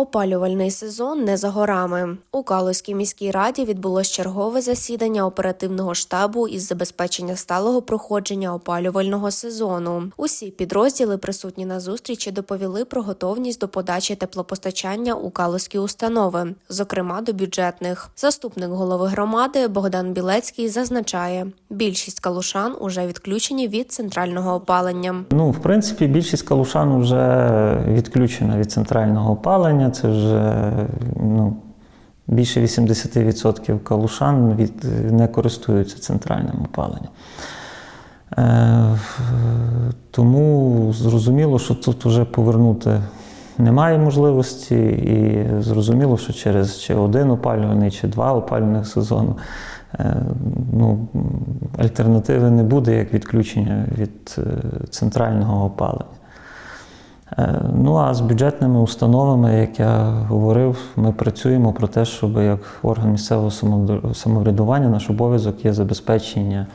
Опалювальний сезон не за горами. У Калузькій міській раді відбулось чергове засідання оперативного штабу із забезпечення сталого проходження опалювального сезону. Усі підрозділи, присутні на зустрічі, доповіли про готовність до подачі теплопостачання у Калузькі установи, зокрема до бюджетних. Заступник голови громади Богдан Білецький зазначає, більшість калушан уже відключені від центрального опалення. Ну, в принципі, більшість калушан вже відключена від центрального опалення. Це вже ну, більше 80% калушан від, не користуються центральним опаленням. Е, тому зрозуміло, що тут вже повернути немає можливості, і зрозуміло, що через чи один опалюваний, чи два опалювальних сезону е, ну, альтернативи не буде, як відключення від е, центрального опалення. Е, Ну а з бюджетними установами, як я говорив, ми працюємо про те, щоб як орган місцевого самовр- самоврядування наш обов'язок є забезпечення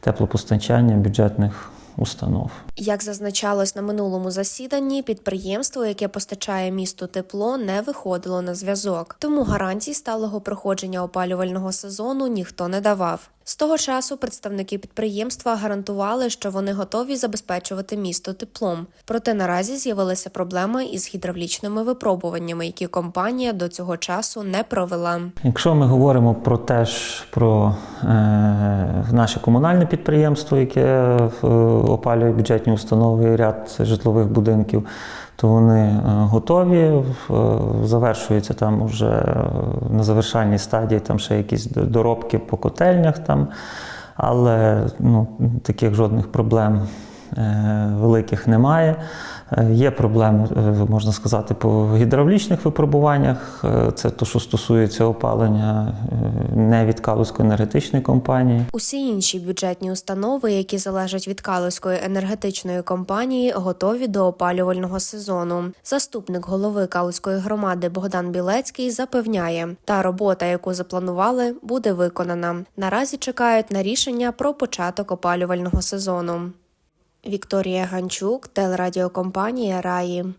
теплопостачання бюджетних установ. Як зазначалось на минулому засіданні, підприємство, яке постачає місту тепло, не виходило на зв'язок, тому гарантій сталого проходження опалювального сезону ніхто не давав. З того часу представники підприємства гарантували, що вони готові забезпечувати місто теплом. Проте наразі з'явилися проблеми із гідравлічними випробуваннями, які компанія до цього часу не провела. Якщо ми говоримо про теж про е, наше комунальне підприємство, яке е, опалює бюджетні установи ряд житлових будинків, то вони е, готові, завершуються завершується там вже е, на завершальній стадії там ще якісь доробки по котельнях, там, але ну, таких жодних проблем е, великих немає. Е, Є проблеми, е, можна сказати, по гідравлічних випробуваннях. Е, Це те, що стосується опалення е, не від Калузької енергетичної компанії. Усі інші бюджетні установи, які залежать від Калузької енергетичної компанії, готові до опалювального сезону. Заступник голови Калузької громади Богдан Білецький запевняє, та робота, яку запланували, буде виконана. Наразі чекають на рішення про початок опалювального сезону. Вікторія Ганчук, телерадіокомпанія Раї.